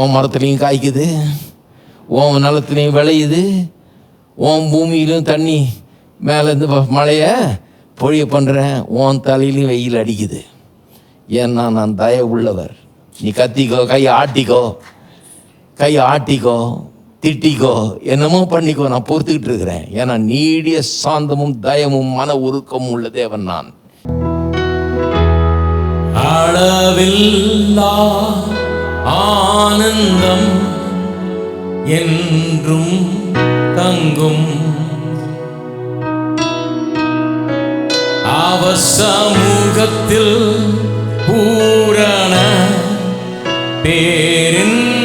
உன் மரத்துலேயும் காய்க்குது. உன் நிலத்துலேயும் விளையுது. உன் பூமியிலும் தண்ணி மேலேருந்து மழையை பொழிய பண்ணுறேன் உன் தலையிலையும் வெயில் அடிக்குது. ஏன்னா நான் தய உள்ளவர். நீ கத்திக்கோ கையை ஆட்டிக்கோ. கையை ஆட்டிக்கோ திட்டிக்கோ. என்னமோ பண்ணிக்கோ நான் பொறுத்துக்கிட்டு இருக்கிறேன். ஏன்னா நீடிய சாந்தமும் தயமும் மன உருக்கமும் உள்ள தேவன் நான். அளவில்லா ஆனந்தம் என்றும் தங்கும். அவசமூகத்தில் பூரண பேரின்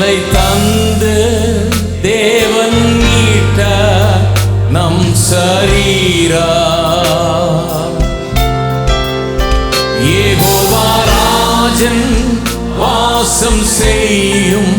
விலை தந்து தேவன் மீட்ட நம் சரீரா. ஏகோவாராஜன் வாசம் செய்யும்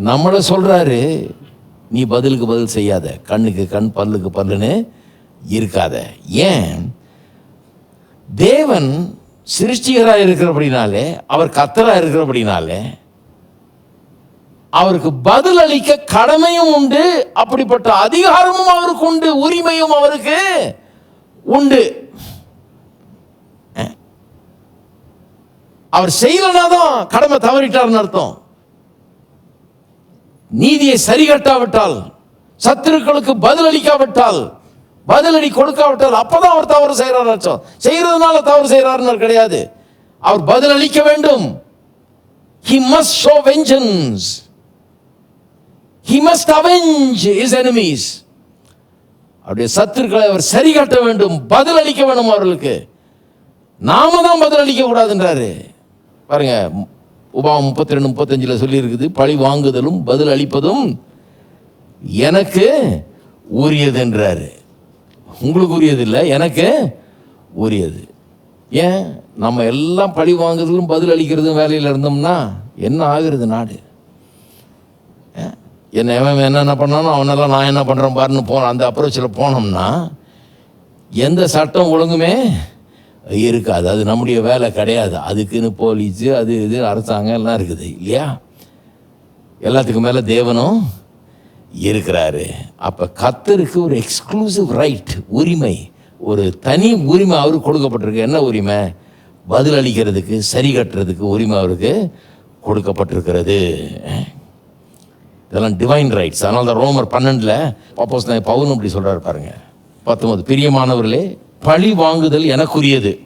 நம்மளை சொல்கிறாரு நீ பதிலுக்கு பதில் செய்யாத. கண்ணுக்கு கண் பல்லுக்கு பல்லுன்னு இருக்காத. ஏன்? தேவன் சிருஷ்டிகராக இருக்கிறபடினாலே அவர் கத்தராக இருக்கிறபடினாலே அவருக்கு பதில் அளிக்க கடமையும் உண்டு அப்படிப்பட்ட அதிகாரமும் அவருக்கு உண்டு உரிமையும் அவருக்கு உண்டு. அவர் செய்யலனா தான் கடமை தவறிட்டார்னு அர்த்தம். நீதியை சரிகட்டாவிட்டால் சத்துருக்களுக்கு பதிலளிக்காவிட்டால் பதிலடி கொடுக்காவிட்டால் அப்பதான் அவர் தவறு செய்கிறார் அர்த்தம் செய்கிறதுனால தவறு செய்கிறாருன்னு கிடையாது. அவர் பதிலளிக்க வேண்டும். He must show vengeance he must avenge is enemies. அவருடைய சத்துருக்களை அவர் சரி கட்ட வேண்டும் பதில் அளிக்க வேண்டும் அவர்களுக்கு. நாம தான் பதில் அளிக்க கூடாதுன்றாரு. பாருங்க உபா முப்பத்தி ரெண்டு முப்பத்தஞ்சில் சொல்லியிருக்குது பழி வாங்குதலும் பதில் அளிப்பதும் எனக்கு உரியதுன்றாரு. உங்களுக்கு உரியது இல்லை எனக்கு உரியது. ஏன்? நம்ம எல்லாம் பழி வாங்குதலும் பதில் அளிக்கிறதும் வேலையில் இருந்தோம்னா என்ன ஆகுறது நாடு? என்ன எவன் என்னென்ன பண்ணானோ அவனெல்லாம் நான் என்ன பண்ணுறேன் பாருன்னு போன அந்த அப்ரோச்சில் போனோம்னா எந்த சட்டம் ஒழுங்குமே இருக்காது. அது நம்முடைய வேலை கிடையாது. அதுக்குன்னு போலீஸு அது இது அரசாங்கம் எல்லாம் இருக்குது. இல்லையா? எல்லாத்துக்கும் மேலே தேவனும் இருக்கிறாரு. அப்போ கத்தருக்கு ஒரு எக்ஸ்க்ளூசிவ் ரைட் உரிமை ஒரு தனி உரிமை அவருக்கு கொடுக்கப்பட்டிருக்கு. என்ன உரிமை? பதில் அளிக்கிறதுக்கு சரி கட்டுறதுக்கு உரிமை அவருக்கு கொடுக்கப்பட்டிருக்கிறது. இதெல்லாம் டிவைன் ரைட்ஸ் அதனால தான் ரோமர் பன்னெண்டில் பாப்போஸ் பவுன் அப்படி சொல்கிறார் பாருங்க. பத்தொன்பது பிரியமானவர்களே பழி வாங்குதல் எனக்குரியது.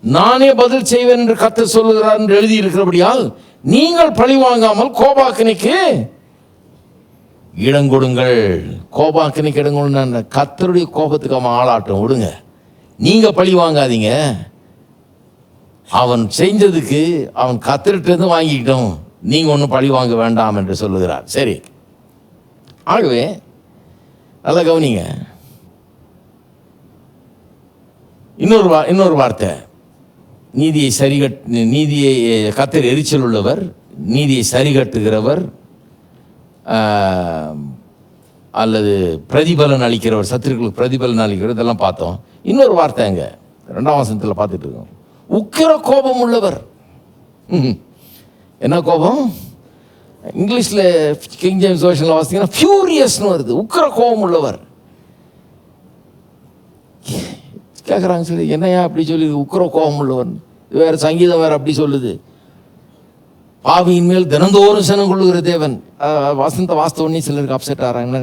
நானே பதில் செய்வேன் என்று கத்து சொல்லுகிறார் என்று எழுதியிருக்கிறபடியால் நீங்கள் பழி வாங்காமல் கோபாக்கினைக்கு இடங்கொடுங்கள் கோபாக்கினைக்கு இடங்கொடுங்க கத்தருடைய கோபத்துக்கு அவன் ஆளாட்டம். விடுங்க. நீங்கள் பழி வாங்காதீங்க. அவன் செஞ்சதுக்கு அவன் கத்திரிட்டு வாங்கிக்கிட்டோம். நீங்கள் ஒன்றும் பழி வாங்க வேண்டாம் என்று சொல்லுகிறார். சரி. ஆகவே நல்லா கவனிங்க. இன்னொரு வா இன்னொரு வார்த்தை. நீதியை சரிகட் நீதியை கத்தர் எரிச்சல் உள்ளவர் நீதியை சரிகட்டுகிறவர் அல்லது பிரதிபலன் அளிக்கிறவர் சத்துருக்களுக்கு பிரதிபலன் அளிக்கிறவர் இதெல்லாம் பார்த்தோம். இன்னொரு வார்த்தை அங்க ரெண்டாம் வசனத்தில் பார்த்துட்டு இருக்கோம். உக்கிர கோபம் உள்ளவர். என்ன கோபம்? இங்கிலீஷில் கிங் ஜேம்ஸ் வருஷனில் வாசித்தீங்கன்னா ஃபியூரியஸ்னு வருது. உக்கிர கோபம் உள்ளவர். கேட்குறாங்க சரி என்னையா அப்படி சொல்லி உக்கிர கோபம் உள்ளவன். வேறு வேற சங்கீதம் வேற அப்படி சொல்லுது. பாவியின் மேல் தினந்தோறும் சனம் கொள்ளுகிற தேவன். வசந்த வாஸ்த சிலருக்கு அப்செட் ஆகிறாங்க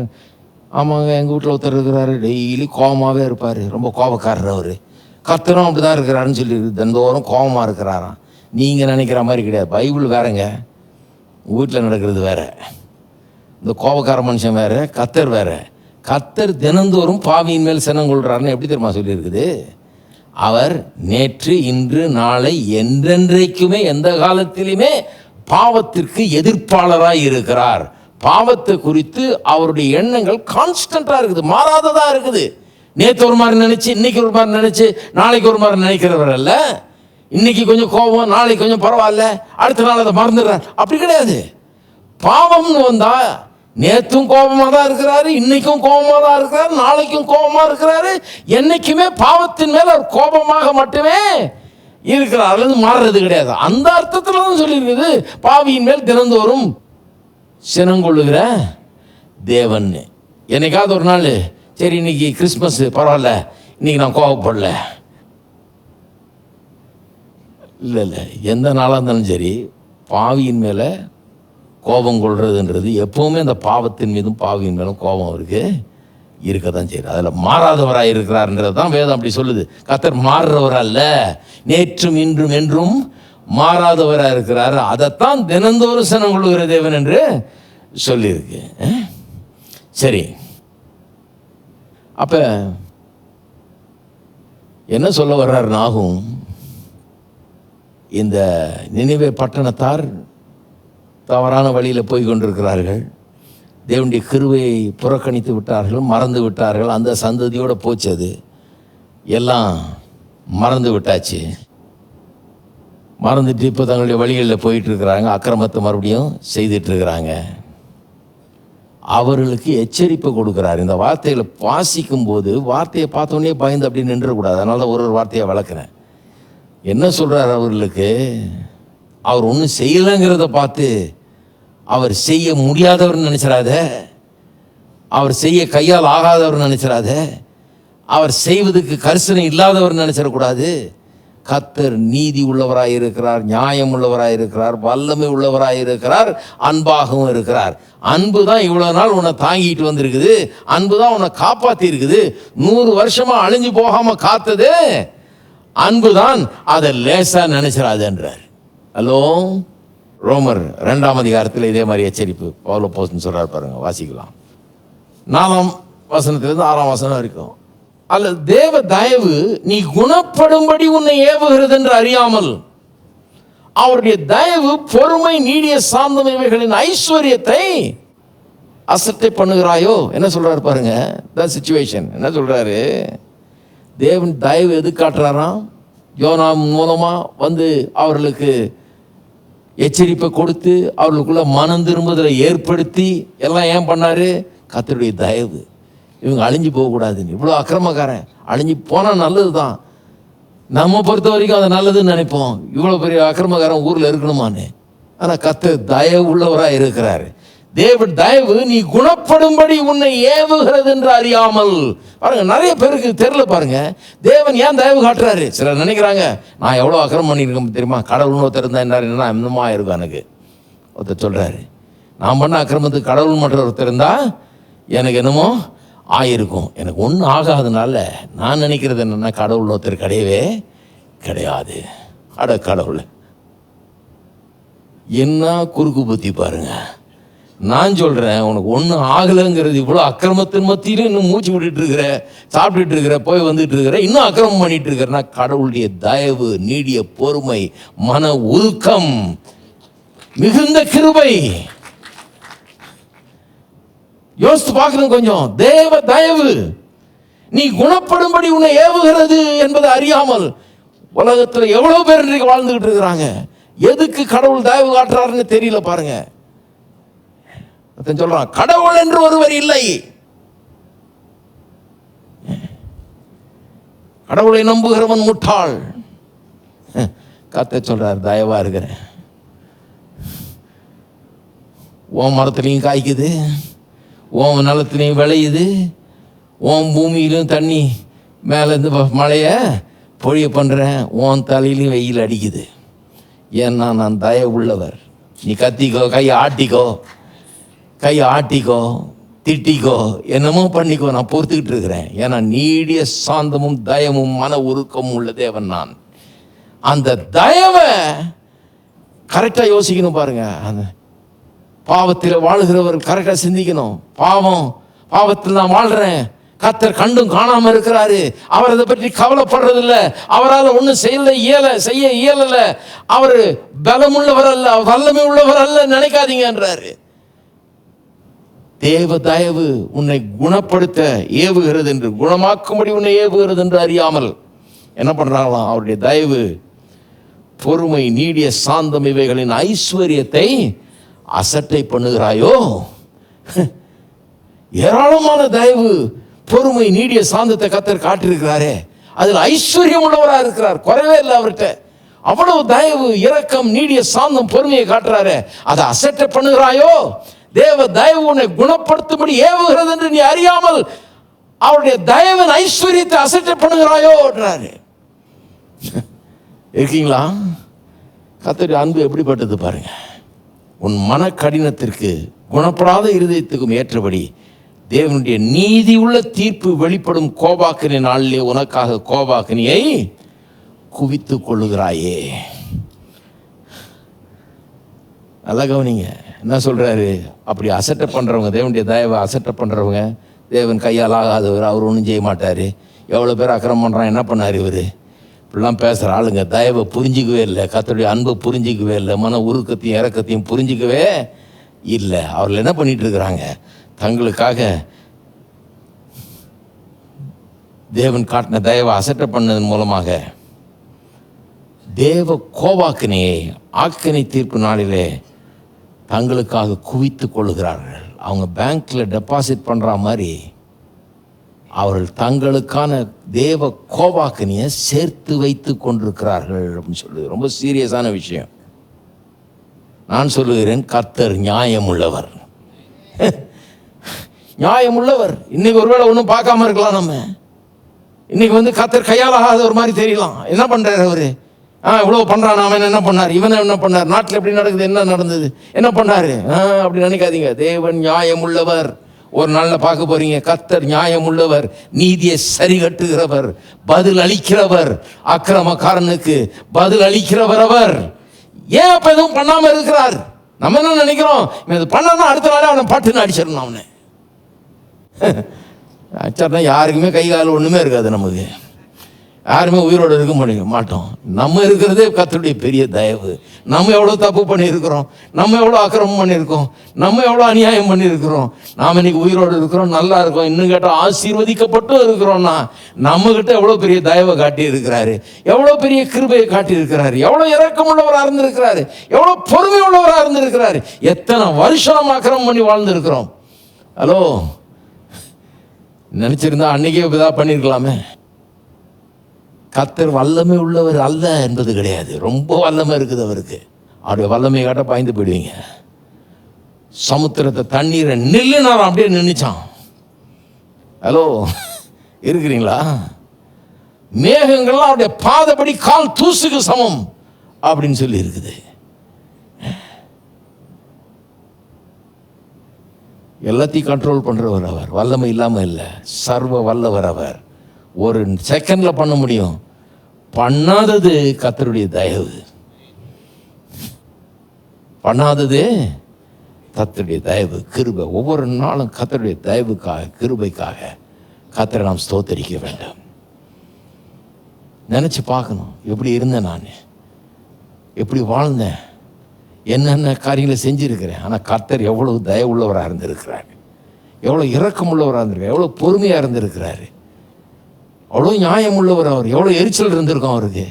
ஆமாங்க எங்கள் வீட்டில் ஒருத்தர் இருக்கிறாரு. டெய்லி கோபமாகவே இருப்பார். ரொம்ப கோபக்காரர் அவர். கர்த்தரும் அப்படி தான் இருக்கிறாருன்னு சொல்லி தினந்தோறும் கோபமாக இருக்கிறாராம். நீங்கள் நினைக்கிற மாதிரி கிடையாது. பைபிள் வேறங்க. வீட்டில் நடக்கிறது வேற. இந்த கோபக்கார மனுஷன் வேறு கத்தர் வேறு. கத்தர் தினந்தோறும் பாவியின் மேல் சினம் கொள்றாருன்னு எப்படி தெரியுமா சொல்லியிருக்குது? அவர் நேற்று இன்று நாளை என்றென்றைக்குமே எந்த காலத்திலுமே பாவத்திற்கு எதிர்ப்பாளராக இருக்கிறார். பாவத்தை குறித்து அவருடைய எண்ணங்கள் கான்ஸ்டண்ட்டாக இருக்குது மாறாததாக இருக்குது. நேற்று ஒரு மாதிரி நினச்சி இன்னைக்கு ஒரு மாதிரி நினச்சி நாளைக்கு ஒரு மாதிரி நினைக்கிறவர் அல்ல. இன்னைக்கு கொஞ்சம் கோபம் நாளைக்கு கொஞ்சம் பரவாயில்ல அடுத்த நாள் அதை மறந்துடுறார். அப்படி கிடையாது. பாவம்னு வந்தா நேற்றும் கோபமாக தான் இருக்கிறாரு இன்னைக்கும் கோபமாக தான் இருக்கிறாரு நாளைக்கும் கோபமாக இருக்கிறாரு. என்னைக்குமே பாவத்தின் மேலே அவர் கோபமாக மட்டுமே இருக்கிறார். அல்லது மாறுறது கிடையாது. அந்த அர்த்தத்தில் தான் சொல்லியிருக்குது. பாவியின் மேல் தினந்தோறும் சினங்கொள்ளுகிற தேவன் என்னைக்காவது ஒரு நாள் சரி இன்னைக்கு கிறிஸ்மஸ் பரவாயில்ல இன்னைக்கு நான் கோபப்படல இல்லை இல்லை எந்த நாளாக இருந்தாலும் சரி பாவியின் மேலே கோபம் கொள்றதுன்றது எப்போவுமே அந்த பாவத்தின் மீதும் பாவியின் மேலும் கோபம் அவருக்கு இருக்க தான் செய்யுது. அதில் மாறாதவராக இருக்கிறார்ன்றது தான் வேதம் அப்படி சொல்லுது. கத்தர் மாறுறவர் அல்ல நேற்றும் இன்றும் என்றும் மாறாதவராக இருக்கிறார். அதைத்தான் தினந்தோறும் சனம் கொள்ளுகிற தேவன் என்று சொல்லியிருக்கு. சரி. அப்போ என்ன சொல்ல வர்றார் நாகும்? இந்த நினைவே பட்டணத்தார் தவறான வழியில் போய் கொண்டிருக்கிறார்கள். தேவனுடைய கிருவையை புறக்கணித்து விட்டார்கள் மறந்து விட்டார்கள். அந்த சந்ததியோடு போச்சு அது. எல்லாம் மறந்து விட்டாச்சு. மறந்துட்டு இப்போ தங்களுடைய வழிகளில் போயிட்டு இருக்கிறாங்க. அக்கிரமத்தை மறுபடியும் செய்துட்டு இருக்கிறாங்க. அவர்களுக்கு எச்சரிப்பு கொடுக்குறாரு. இந்த வார்த்தைகளை வாசிக்கும் போது வார்த்தையை பார்த்தோன்னே பயந்து அப்படி நின்றக்கூடாது அதனால தான் ஒரு ஒரு வார்த்தையை வளர்க்குறேன். என்ன சொல்கிறார் அவர்களுக்கு? அவர் ஒன்றும் செய்யலைங்கிறத பார்த்து அவர் செய்ய முடியாதவர்னு நினச்சிடாத. அவர் செய்ய கையால் ஆகாதவர் நினச்சிடாத. அவர் செய்வதற்கு கரிசனை இல்லாதவர் நினச்சிடக்கூடாது. கத்தர் நீதி உள்ளவராக இருக்கிறார் நியாயம் உள்ளவராக இருக்கிறார் வல்லமை உள்ளவராக இருக்கிறார் அன்பாகவும் இருக்கிறார். அன்பு தான் இவ்வளோ நாள் உன்னை தாங்கிட்டு வந்திருக்குது. அன்பு தான் உன்னை காப்பாற்றியிருக்குது இருக்குது நூறு வருஷமாக அழிஞ்சு போகாமல் காத்தது. அன்புதான் அதை லேசாக நினைச்சிடாதன்றார். ஹலோ? ரோமர் ரெண்டாம் அதிகாரத்தில் இதே மாதிரி எச்சரிப்பு. பவுல போஸ்ட்னு சொல்கிறார் பாருங்க வாசிக்கலாம். நாலாம் வசனத்திலிருந்து ஆறாம் வசனம் இருக்கும் அல்ல தேவ தயவு நீ குணப்படும்படி உன்னை ஏவுகிறது என்று அறியாமல் அவருடைய தயவு பொறுமை நீடிய சாந்தம் இவைகளின் ஐஸ்வர்யத்தை அசட்டை பண்ணுகிறாயோ? என்ன சொல்றாரு பாருங்க த சுச்சுவேஷன் என்ன சொல்றாரு? தேவன் தயவு எது காட்டுறாராம்? யோனா மூலமா வந்து அவர்களுக்கு எச்சரிப்பை கொடுத்து அவர்களுக்குள்ள மனம் திரும்புதலை ஏற்படுத்தி எல்லாம் ஏன் பண்ணார்? கத்தருடைய தயவு. இவங்க அழிஞ்சு போகக்கூடாதுன்னு. இவ்வளோ அக்கிரமக்காரன். அழிஞ்சு போனால் நல்லது தான் நம்ம பொறுத்த வரைக்கும் அது நல்லதுன்னு நினைப்போம். இவ்வளோ பெரிய அக்கிரமக்காரன் ஊரில் இருக்கணுமான்னு. ஆனால் கர்த்தர் தயவு உள்ளவராக இருக்கிறாரு. தேவன் தயவு நீ குணப்படும்படி உன்னை ஏவுகிறது என்று அறியாமல். பாருங்க நிறைய பேருக்கு தெரியல பாருங்க. தேவன் ஏன் தயவு காட்டுறாரு? சிலர் நினைக்கிறாங்க நான் எவ்வளோ அக்கிரமம் பண்ணியிருக்கேன் தெரியுமா? கடவுள் ஒருத்தர் இருந்தா என்ன இன்னமா இருக்கும் எனக்கு. ஒருத்தர் சொல்கிறாரு நான் பண்ண அக்கிரமத்துக்கு கடவுள் மற்ற ஒருத்தர் இருந்தால் எனக்கு என்னமோ ஆயிருக்கும். எனக்கு ஒன்றும் ஆகாதனால நான் நினைக்கிறது என்னென்னா கடவுள் ஒருத்தர் கிடையவே கிடையாது. அட கடவுள். என்ன குறுக்கு புத்தி பாருங்க. நான் சொல்கிறேன் உனக்கு ஒன்றும் ஆகலைங்கிறது இவ்வளோ அக்கிரமத்தின் மத்தியிலும் இன்னும் மூச்சு விட்டுட்டு இருக்கிற சாப்பிட்டுட்டு இருக்கிற போய் வந்துட்டு இருக்கிற இன்னும் அக்கிரமம் பண்ணிட்டு இருக்கிறனா கடவுளுடைய தயவு நீடிய பொறுமை மன உருக்கம் மிகுந்த கிருபை. யோசித்து பார்க்கணும் கொஞ்சம். தேவ தயவு. நீ குணப்படும்படி உன்னை ஏவுகிறது என்பதை அறியாமல் உலகத்தில் எவ்வளோ பேர் இன்றைக்கு வாழ்ந்துகிட்டு இருக்கிறாங்க? எதுக்கு கடவுள் தயவு காட்டுறாருன்னு தெரியல பாருங்கள் ஒருத்தன் சொல்றான் கடவுள் என்று ஒருவர் இல்லை. கடவுளை நம்புகிறவன் முட்டாள். கத்த சொல்றார் தயவா இருக்கிறேன். ஓம் மரத்துலையும் காய்க்குது ஓம் நிலத்துலையும் விளையுது ஓம் பூமியிலும் தண்ணி மேலேருந்து மழையை பொழிய பண்ணுறேன் ஓன் தலையிலையும் வெயில் அடிக்குது. ஏன்னா நான் தய உள்ளவர் நீ கத்திக்கோ கையை ஆட்டிக்கோ. கையை ஆட்டிக்கோ திட்டிக்கோ என்னமோ பண்ணிக்கோ நான் பொறுத்துக்கிட்டு இருக்கிறேன். ஏன்னா நீடிய சாந்தமும் தயமும் மன உருக்கமும் உள்ள தேவன் நான். அந்த தயவை கரெக்டாக யோசிக்கணும் பாருங்க. அந்த பாவத்தில் வாழுகிறவர் கரெக்டாக சிந்திக்கணும். பாவம் பாவத்தில் நான் வாழ்கிறேன் கத்தர் கண்டும் காணாமல் இருக்கிறாரு. அவர் அதை பற்றி கவலைப்படுறதில்ல. அவரால் ஒன்றும் செய்யல இயல செய்ய இயலல. அவர் பலமுள்ளவர் அல்ல வல்லமை உள்ளவர் அல்ல நினைக்காதீங்கன்றாரு தேவ தயவு உன்னை குணப்படுத்த ஏவுகிறது என்று குணமாக்கும்படி உன்னை ஏவுகிறது என்று அறியாமல் என்ன பண்ணுறாங்களாம் அவருடைய தயவு பொறுமை நீடிய சாந்தம் இவைகளின் ஐஸ்வர்யத்தை அசட்டை பண்ணுகிறாயோ? ஏராளமான தயவு பொறுமை நீடிய சாந்தத்தை கத்தர் காட்டியிருக்கிறாரே. அதில் ஐஸ்வர்யம் உள்ளவராக இருக்கிறார் குறைவே இல்லை அவர்கிட்ட. அவ்வளவு தயவு இரக்கம் நீடிய சாந்தம் பொறுமையை காட்டுறாரு. அதை அசட்டை பண்ணுகிறாயோ? தேவ தயவு உன்னை குணப்படுத்தும்படி ஏவுகிறது என்று நீ அறியாமல் அவருடைய தயவின் ஐஸ்வர்யத்தை அசட்டை பண்ணுகிறாயோன்றாரு இருக்கீங்களா? கத்தரி அன்பு எப்படிப்பட்டது பாருங்க. உன் மன கடினத்திற்கு குணப்படாத இருதயத்துக்கும் ஏற்றபடி தேவனுடைய நீதி உள்ள தீர்ப்பு வெளிப்படும் கோபாக்கினி நாளிலே உனக்காக கோபாக்கினியை குவித்துக் கொள்ளுகிறாயே. நல்லா கவனிங்க. என்ன சொல்கிறாரு அப்படி அசட்டை பண்ணுறவங்க தேவனுடைய தயவை அசட்டை பண்ணுறவங்க தேவன் கையால் ஆகாதவர் அவர் ஒன்றும் செய்ய மாட்டார். எவ்வளோ பேர் அக்கிரம் பண்ணுறான் என்ன பண்ணார் இவர்? இப்படிலாம் பேசுகிற ஆளுங்க தயவை புரிஞ்சிக்கவே இல்லை. கத்தருடைய அன்பை புரிஞ்சிக்கவே இல்லை. மன உருக்கத்தையும் இறக்கத்தையும் புரிஞ்சிக்கவே இல்லை. அவர்கள் என்ன பண்ணிட்டு இருக்கிறாங்க? தங்களுக்காக தேவன் காட்டின தயவை அசட்டை பண்ணதன் மூலமாக தேவ கோவாக்கினையை ஆக்கினை தீர்ப்பு நாளிலே தங்களுக்காக குவித்து கொள்கிறார்கள் அவங்க பேங்க்கில் டெபாசிட் பண்ணுற மாதிரி அவர்கள் தங்களுக்கான தேவ கோவாக்கினியை சேர்த்து வைத்து கொண்டிருக்கிறார்கள் அப்படின்னு சொல்லுது. ரொம்ப சீரியஸான விஷயம். நான் சொல்லுகிறேன் கர்த்தர் நியாயமுள்ளவர். நியாயமுள்ளவர். இன்னைக்கு ஒருவேளை ஒன்றும் பார்க்காம இருக்கலாம் நம்ம. இன்னைக்கு வந்து கத்தர் கையால் ஆகாத ஒரு மாதிரி தெரியலாம். என்ன பண்றாரு அவரு? ஆ இவ்வளோ பண்ணுறான் அவன் என்ன பண்ணார்? இவன் என்ன பண்ணார்? நாட்டில் எப்படி நடக்குது? என்ன நடந்தது? என்ன பண்ணார்? ஆ அப்படி நினைக்காதீங்க. தேவன் நியாயம் உள்ளவர் ஒரு நாளில் பார்க்க போகிறீங்க கத்தர் நியாயம் உள்ளவர் நீதியை சரி கட்டுகிறவர் பதில் அளிக்கிறவர். அக்கிரமக்காரனுக்கு பதில் அளிக்கிறவர் அவர். ஏன் அப்போ எதுவும் பண்ணாமல் இருக்கிறார்? நம்ம என்ன நினைக்கிறோம்? இவன் இது பண்ணனா அடுத்த நாளே அவனை பட்டுன்னு அடிச்சிடணும் அவனை. அச்சா யாருக்குமே கை கால் ஒன்றுமே இருக்காது நமக்கு. யாருமே உயிரோடு இருக்க முடியும் மாட்டோம். நம்ம இருக்கிறதே கத்தருடைய பெரிய தயவு. நம்ம எவ்வளோ தப்பு பண்ணியிருக்கிறோம்? நம்ம எவ்வளோ அக்கிரமம் பண்ணியிருக்கோம்? நம்ம எவ்வளோ அநியாயம் பண்ணியிருக்கிறோம்? நாம் இன்னைக்கு உயிரோடு இருக்கிறோம் நல்லா இருக்கோம். இன்னும் கேட்டால் ஆசீர்வதிக்கப்பட்டும் இருக்கிறோம்னா நம்மக்கிட்ட எவ்வளோ பெரிய தயவை காட்டியிருக்கிறாரு. எவ்வளோ பெரிய கிருபையை காட்டியிருக்கிறாரு. எவ்வளோ இறக்கமுள்ளவராக இருந்திருக்கிறாரு. எவ்வளோ பொறுமை உள்ளவராக இருந்திருக்கிறாரு. எத்தனை வருஷம் நம்ம அக்கிரமம் பண்ணி வாழ்ந்துருக்கிறோம். ஹலோ. நினச்சிருந்தா அன்னைக்கே இதாக பண்ணியிருக்கலாமே. கத்தர் வல்லமை உள்ளவர் அல்ல என்பது கிடையாது. ரொம்ப வல்லமை இருக்குது அவருக்கு. அவருடைய வல்லமை காட்ட பாய்ந்து போயிடுவீங்க. சமுத்திரத்தை தண்ணீரை நில்லுனாராம் அப்படியே நின்னுச்சான். ஹலோ இருக்கிறீங்களா? மேகங்கள்லாம் அவருடைய பாதப்படி கால் தூசுக்கு சமம் அப்படின்னு சொல்லி இருக்குது. எல்லாத்தையும் கண்ட்ரோல் பண்ணுறவர் அவர். வல்லமை இல்லாமல் இல்லை. சர்வ வல்லவர் அவர். ஒரு செகண்டில் பண்ண முடியும். பண்ணாதது கத்தருடைய தயவு. பண்ணாதது கத்தருடைய தயவு கிருபை. ஒவ்வொரு நாளும் கத்தருடைய தயவுக்காக கிருபைக்காக கத்தரை நாம் ஸ்தோத்தரிக்க வேண்டும். நினச்சி பார்க்கணும் எப்படி இருந்தேன் நான்? எப்படி வாழ்ந்தேன்? என்னென்ன காரியங்களை செஞ்சுருக்கிறேன்? ஆனால் கர்த்தர் எவ்வளவு தயவுள்ளவராக இருந்திருக்கிறார். எவ்வளோ இரக்கம் உள்ளவராக இருந்திருக்கார் எவ்வளோ பொறுமையாக இருந்திருக்கிறாரு. அவ்வளோ நியாயம் உள்ளவர் அவர். எவ்வளோ எரிச்சல் இருந்திருக்கும் அவருக்கு.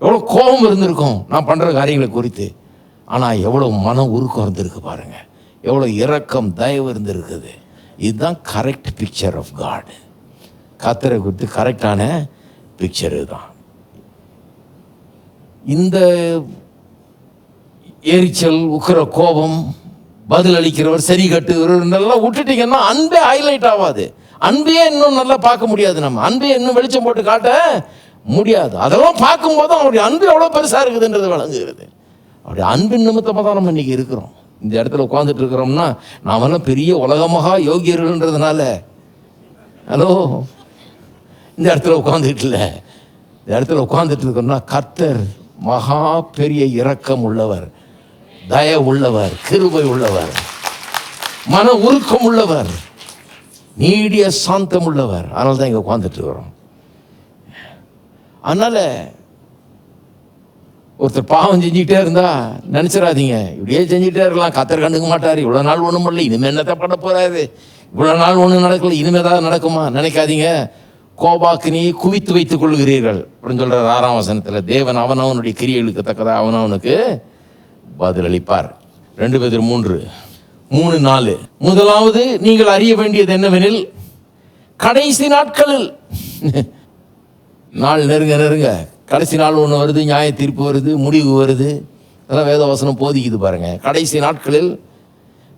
எவ்வளோ கோபம் இருந்திருக்கும். நான் பண்ணுற காரியங்களை குறித்து. ஆனால் எவ்வளோ மன உருக்கம் இருந்திருக்கு பாருங்கள் எவ்வளோ இரக்கம் தயவு இருந்திருக்குது. இதுதான் கரெக்ட் பிக்சர் ஆஃப் காடு கத்தரை குறித்து கரெக்டான பிக்சர் தான் இந்த எரிச்சல் உக்கிற கோபம் பதில் அளிக்கிறவர் சரி கட்டுகிறவர் நல்லா விட்டுட்டீங்கன்னா அன்பே ஹைலைட் ஆகாது அன்பையே இன்னும் நல்லா பார்க்க முடியாது நம்ம. அன்பையே இன்னும் வெளிச்சம் போட்டு காட்ட முடியாது. அதெல்லாம் பார்க்கும்போது அவருடைய அன்பு எவ்வளோ பெருசாக இருக்குதுன்றது விளங்குகிறது. அவருடைய அன்பின் நிமித்தமாக தான் நம்ம இன்னைக்கு இருக்கிறோம். இந்த இடத்துல உட்காந்துட்டு இருக்கிறோம்னா நாமெல்லாம் பெரிய உலகமாக யோகியர்கள்ன்றதுனால. ஹலோ? இந்த இடத்துல உட்காந்துட்டு இல்லை. இந்த இடத்துல உட்காந்துட்டு இருக்கோம்னா கர்த்தர் மகா பெரிய இரக்கம் உள்ளவர். தய உள்ளவர். கிருபை உள்ளவர். மன உருக்கம் உள்ளவர். நீடிய சாந்தம் உள்ளவர் அதனால தான் இங்கே உட்காந்துட்டு இருக்கிறோம் அதனால் ஒருத்தர் பாவம் செஞ்சுக்கிட்டே இருந்தா நினச்சிடாதீங்க. இப்படியே செஞ்சுக்கிட்டே இருக்கலாம். கத்தர் கண்டுக்க மாட்டார். இவ்வளோ நாள் ஒன்றும் பண்ணல இனிமேல் என்னத்தை பண்ண போகிறாரு இவ்வளோ நாள் ஒன்றும் நடக்கல. இனிமேல் ஏதாவது நடக்குமா? நினைக்காதீங்க. கோபாக்கினியை குவித்து வைத்துக் கொள்கிறீர்கள். அப்படின்னு சொல்கிற ஆறாம் வசனத்தில் தேவன் அவனவனுடைய கிரியைகளுக்கு தக்கதாக அவனுக்கு பதிலளிப்பார். ரெண்டு பேர் மூன்று. மூணு நாலு. முதலாவது நீங்கள் அறிய வேண்டியது என்னவெனில் கடைசி நாட்களில். நாள் நெருங்க நெருங்க. கடைசி நாள் ஒன்று வருது நியாய தீர்ப்பு வருது முடிவு வருது. அதெல்லாம் வேதவசனம் போதிக்குது பாருங்க. கடைசி நாட்களில்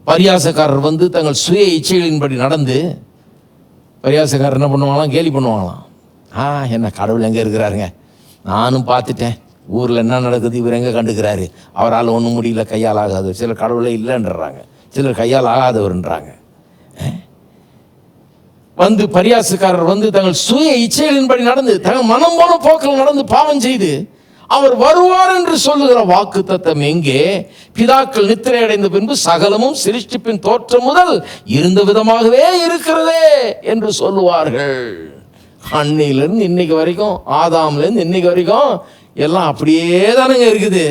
பரியாசக்காரர் வந்து தங்கள் சுய இச்சைகளின்படி நடந்து பரியாசக்காரர் என்ன பண்ணுவாங்களாம்? கேலி பண்ணுவாங்களாம். ஆ என்ன கடவுள் எங்கே இருக்கிறாருங்க? நானும் பார்த்துட்டேன். ஊரில் என்ன நடக்குது இவர் எங்கே கண்டுக்கிறாரு? அவரால் ஒன்றும் முடியல கையால் ஆகாது. சில கடவுளே இல்லைன்றாங்க சிலர் கையால் ஆகாதவர்ன்றாங்க வந்து பரியாசுக்காரர் வந்து தங்கள் சுய இச்சைகளின்படி நடந்து தங்கள் மனம் போன போக்கில் நடந்து பாவம் செய்து அவர் வருவார் என்று சொல்லுகிற வாக்கு தத்தம் எங்கே? பிதாக்கள் நித்திரை அடைந்த பின்பு சகலமும் சிருஷ்டிப்பின் தோற்றம் முதல் இருந்த விதமாகவே இருக்கிறதே என்று சொல்லுவார்கள். அன்னையிலிருந்து இன்னைக்கு வரைக்கும் ஆதாம்லேருந்து இன்னைக்கு வரைக்கும் எல்லாம் அப்படியே தானுங்க இருக்குது.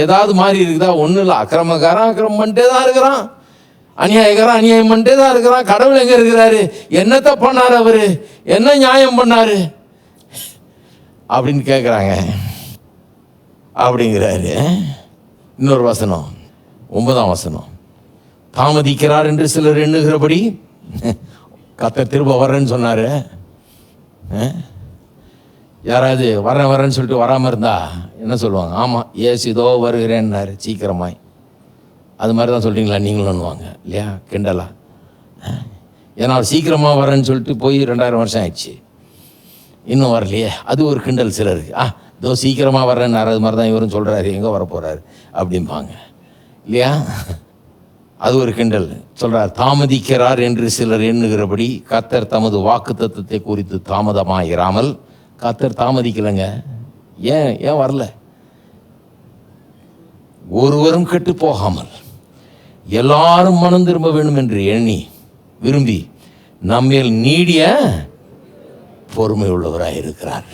ஏதாவது மாறி இருக்குதா? ஒன்றும் இல்லை. அக்கிரமக்காரன் அக்கிரமம் பண்ணிட்டே தான் இருக்கிறான். அநியாயக்காரன் அநியாயம் பண்ணிட்டே தான் இருக்கிறான். கடவுள் எங்கே இருக்கிறாரு? என்னத்தை பண்ணார் அவர்? என்ன நியாயம் பண்ணார்? அப்படின்னு கேட்குறாங்க அப்படிங்கிறாரு. இன்னொரு வசனம். ஒன்பதாம் வசனம். தாமதிக்கிறார் என்று சிலர் எண்ணுகிறபடி கத்த திரும்ப வர்றேன்னு சொன்னார். யாராவது வரேன் வரேன்னு சொல்லிட்டு வராமல் இருந்தா என்ன சொல்லுவாங்க? ஆமாம் ஏசு இதோ வருகிறேன்னாரு சீக்கிரமாய். அது மாதிரி தான் சொல்கிறீங்களா நீங்களும்னுவாங்க இல்லையா? கிண்டலா? ஏன்னா அவர் சீக்கிரமாக வரேன்னு சொல்லிட்டு போய் ரெண்டாயிரம் வருஷம் ஆயிடுச்சு. இன்னும் வரலையே? அது ஒரு கிண்டல் சிலருக்கு ஆ இதோ சீக்கிரமாக வரேன்னாரு அது மாதிரி தான் இவரும் சொல்கிறாரு எங்கே வர போகிறாரு அப்படிம்பாங்க. இல்லையா? அது ஒரு கிண்டல். சொல்கிறார் தாமதிக்கிறார் என்று சிலர் எண்ணுகிறபடி கத்தர் தமது வாக்கு தத்துவத்தை குறித்து தாமதமாகிறாமல் கத்தர் தாமதிக்கலைங்க. ஏன் ஏன் வரல? ஒருவரும் கெட்டு போகாமல் எல்லாரும் மனம் திரும்ப வேண்டும் என்று எண்ணி விரும்பி நம்மில் நீடிய பொறுமை உள்ளவராக இருக்கிறார்.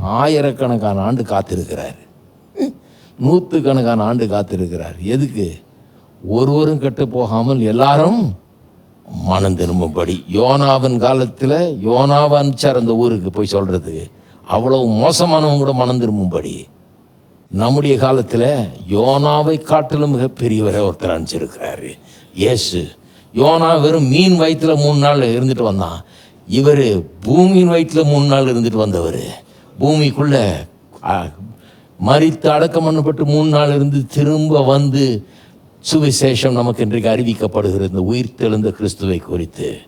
ஆயிரக்கணக்கான ஆண்டு காத்திருக்கிறார். நூற்று கணக்கான ஆண்டு காத்திருக்கிறார். எதுக்கு? ஒருவரும் கெட்டு போகாமல் எல்லாரும் மனம் திரும்பும்படி. யோனாவின் காலத்தில் யோனாவை அனுப்பிச்சார் அந்த ஊருக்கு போய் சொல்கிறதுக்கு அவ்வளவு மோசமானவங்க கூட மனம் திரும்பும்படி. நம்முடைய காலத்தில் யோனாவை காட்டிலும் மிக பெரியவரை ஒருத்தர் அனுப்பிச்சிருக்கிறாரு. இயேசு. யோனா வெறும் மீன் வயிற்றில் மூணு நாள் இருந்துட்டு வந்தான். இவர் பூமியின் வயிற்றில் மூணு நாள் இருந்துட்டு வந்தவர். பூமிக்குள்ள மறித்து அடக்கம் பண்ணப்பட்டு மூணு நாள் இருந்து திரும்ப வந்து சுவிசேஷம் நமக்கு இன்றைக்கு அறிவிக்கப்படுகிறது. இந்த உயிர் தெழுந்த கிறிஸ்துவை குறித்து.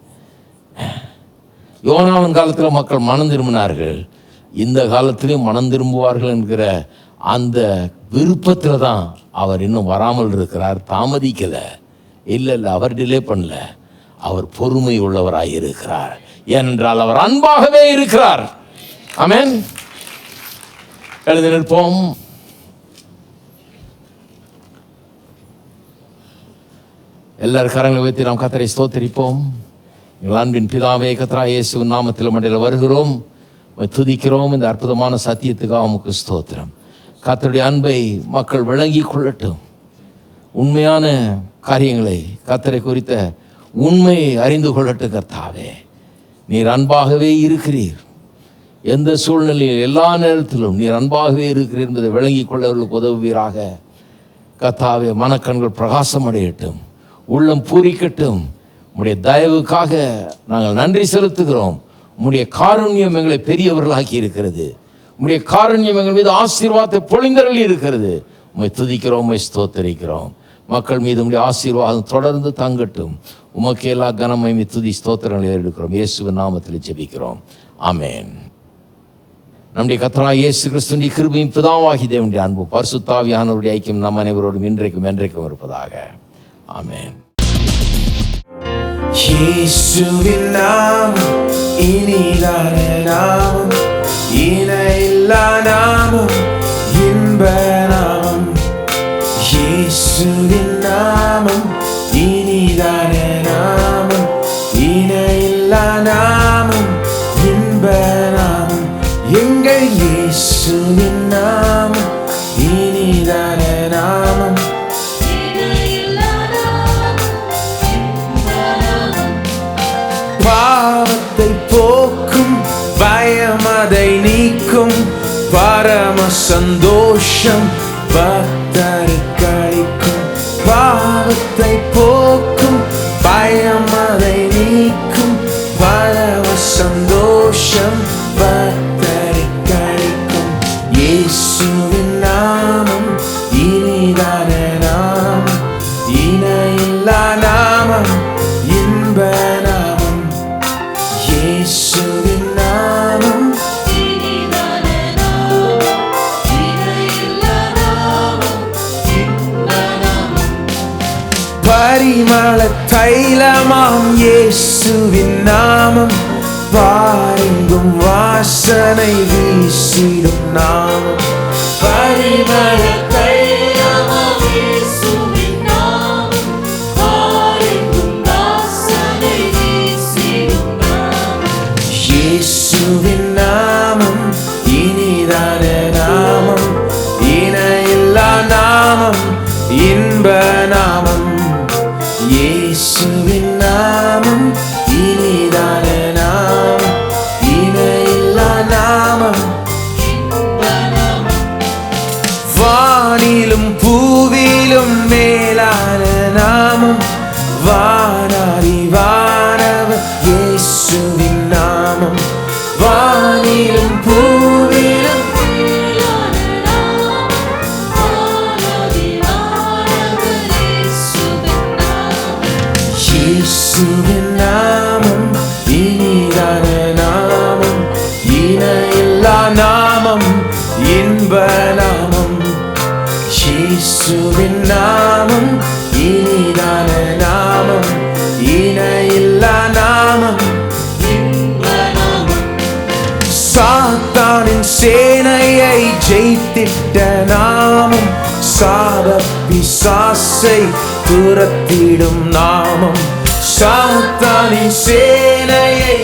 யோனாவின் காலத்தில் மக்கள் மனம் திரும்பினார்கள். இந்த காலத்திலையும் மனம் திரும்புவார்கள் என்கிற அந்த விருப்பத்தில் தான் அவர் இன்னும் வராமல் இருக்கிறார் தாமதிக்கலை. இல்லை இல்லை அவர் டிலே பண்ணல. அவர் பொறுமை உள்ளவராக இருக்கிறார். ஏனென்றால் அவர் அன்பாகவே இருக்கிறார். அமேன் எழுதி நிற்போம். எல்லார் கரங்களை வைத்து நாம் கத்தரை ஸ்தோத்தரிப்போம். எங்கள் அன்பின் பிதாவே கத்ரா இயேசு நாமத்தில் மண்டல வருகிறோம். துதிக்கிறோம். இந்த அற்புதமான சத்தியத்துக்காக உமக்கு ஸ்தோத்திரம். கத்தருடைய அன்பை மக்கள் விளங்கி கொள்ளட்டும். உண்மையான காரியங்களை கத்தரை குறித்த உண்மையை அறிந்து கொள்ளட்டும் கர்த்தாவே. நீர் அன்பாகவே இருக்கிறீர். எந்த சூழ்நிலையில் எல்லா நேரத்திலும் நீர் அன்பாகவே இருக்கிறீர் என்பதை விளங்கி கொள்ளவர்களுக்கு உதவுவீராக. கத்தாவே மனக்கண்கள் பிரகாசம் அடையட்டும். உள்ளம் பூரிக்கட்டும். உடைய தயவுக்காக நாங்கள் நன்றி செலுத்துகிறோம். உம்முடைய காருண்யம் எங்களை பெரியவர்களாக்கி இருக்கிறது. உம்முடைய காருண்யம் எங்கள் மீது ஆசீர்வாதத்தை பொழிந்தரளி இருக்கிறது. உம்மை துதிக்கிறோம் உம்மை ஸ்தோத்தரிக்கிறோம். மக்கள் மீது உம்முடைய ஆசீர்வாதம் தொடர்ந்து தங்கட்டும். உமக்கு எல்லா கனமையுமே துதி ஸ்தோத்திரங்களை எடுக்கிறோம் இயேசுவின் நாமத்தில் ஜெபிக்கிறோம். ஆமேன். நம்முடைய கத்தரா இயேசு கிறிஸ்துவின் கிருபையும் பிதாவாகி தேவனுடைய அன்பு பரிசுத்தாவியானவருடைய ஐக்கியம் நம் அனைவரோடும் இன்றைக்கும் என்றைக்கும் இருப்பதாக. ஆமென். இயேசுவின் chão தைலமாம் இயேசுவின் நாமம். பாருங்கும் வாசனை வீசிடும் நாமம். பரிமளத்தை இயேசுவின் நாமம் இனிதான நாமம் இணையில்லா நாமம். சாத்தானின் சேனையை ஜெயித்திட்ட நாமம் சாப பிசாசை துரத்திடும் நாமம். சாத்தானின் சேனையை